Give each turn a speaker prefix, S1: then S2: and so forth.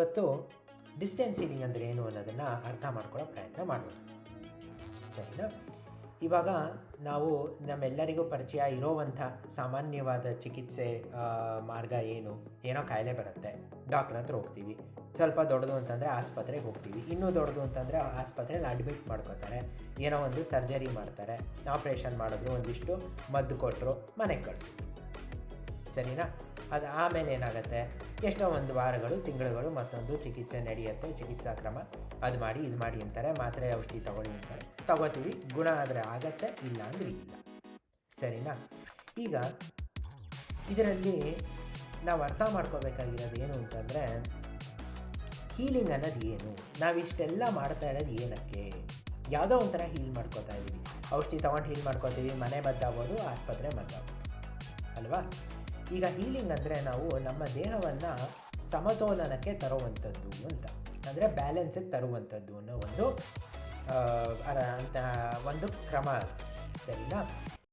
S1: ಇವತ್ತು distance ceiling ಅಂದರೆ ಏನು ಅನ್ನೋದನ್ನು ಅರ್ಥ ಮಾಡ್ಕೊಳ್ಳೋ ಪ್ರಯತ್ನ ಮಾಡೋಣ. ಸರಿನಾ? ಇವಾಗ ನಾವು ನಮ್ಮೆಲ್ಲರಿಗೂ ಪರಿಚಯ ಇರೋವಂಥ ಸಾಮಾನ್ಯವಾದ ಚಿಕಿತ್ಸೆ ಮಾರ್ಗ ಏನು? ಏನೋ ಕಾಯಿಲೆ ಬರುತ್ತೆ. ಡಾಕ್ಟ್ರ್ ಹತ್ರ ಹೋಗ್ತೀವಿ. ಸ್ವಲ್ಪ ದೊಡ್ಡದು ಅಂತಂದರೆ ಆಸ್ಪತ್ರೆಗೆ ಹೋಗ್ತೀವಿ. ಇನ್ನೂ ದೊಡ್ಡದು ಅಂತಂದರೆ ಆಸ್ಪತ್ರೆಯಲ್ಲಿ ಅಡ್ಮಿಟ್ ಮಾಡ್ಕೋತಾರೆ. ಏನೋ ಒಂದು ಸರ್ಜರಿ ಮಾಡ್ತಾರೆ. ಆಪ್ರೇಷನ್ ಮಾಡಿದ್ರು ಒಂದಿಷ್ಟು ಮದ್ದು ಕೊಟ್ಟರು, ಮನೆಗೆ ಕಳಿಸು ಸರಿನಾ? ಅದು ಆಮೇಲೆ ಏನಾಗುತ್ತೆ? ಎಷ್ಟೋ ಒಂದು ವಾರಗಳು, ತಿಂಗಳುಗಳು ಮತ್ತೊಂದು ಚಿಕಿತ್ಸೆ ನಡೆಯುತ್ತೆ, ಚಿಕಿತ್ಸಾ ಕ್ರಮ. ಅದು ಮಾಡಿ, ಇದು ಮಾಡಿ ಅಂತಾರೆ, ಮಾತ್ರೆ, ಔಷಧಿ ತಗೊಳ್ಳಿ ಅಂತಾರೆ. ತಗೋತೀವಿ, ಗುಣ ಆದರೆ ಆಗತ್ತೆ, ಇಲ್ಲ ಅಂದ್ರೆ ಇಲ್ಲ. ಸರಿನಾ? ಈಗ ಇದರಲ್ಲಿ ನಾವು ಅರ್ಥ ಮಾಡ್ಕೋಬೇಕಾಗಿರೋದು ಏನು ಅಂತಂದರೆ ಹೀಲಿಂಗ್ ಅನ್ನೋದು ಏನು? ನಾವಿಷ್ಟೆಲ್ಲ ಮಾಡ್ತಾ ಇರೋದು ಏನಕ್ಕೆ? ಯಾವುದೋ ಒಂಥರ ಹೀಲ್ ಮಾಡ್ಕೋತಾ ಇದ್ದೀವಿ. ಔಷಧಿ ತೊಗೊಂಡು ಹೀಲ್ ಮಾಡ್ಕೋತೀವಿ, ಮನೆ ಮದ್ದಾಗೋದು, ಆಸ್ಪತ್ರೆ ಮದ್ದಾಗೋದು. ಅಲ್ವಾ? ಈಗ ಹೀಲಿಂಗ್ ಅಂದರೆ ನಾವು ನಮ್ಮ ದೇಹವನ್ನು ಸಮತೋಲನಕ್ಕೆ ತರುವಂಥದ್ದು ಅಂತ ಅಂದರೆ ಬ್ಯಾಲೆನ್ಸಿಗೆ ತರುವಂಥದ್ದು ಅನ್ನೋ ಒಂದು ಅಂತ ಒಂದು ಕ್ರಮ. ಸರಿನಾ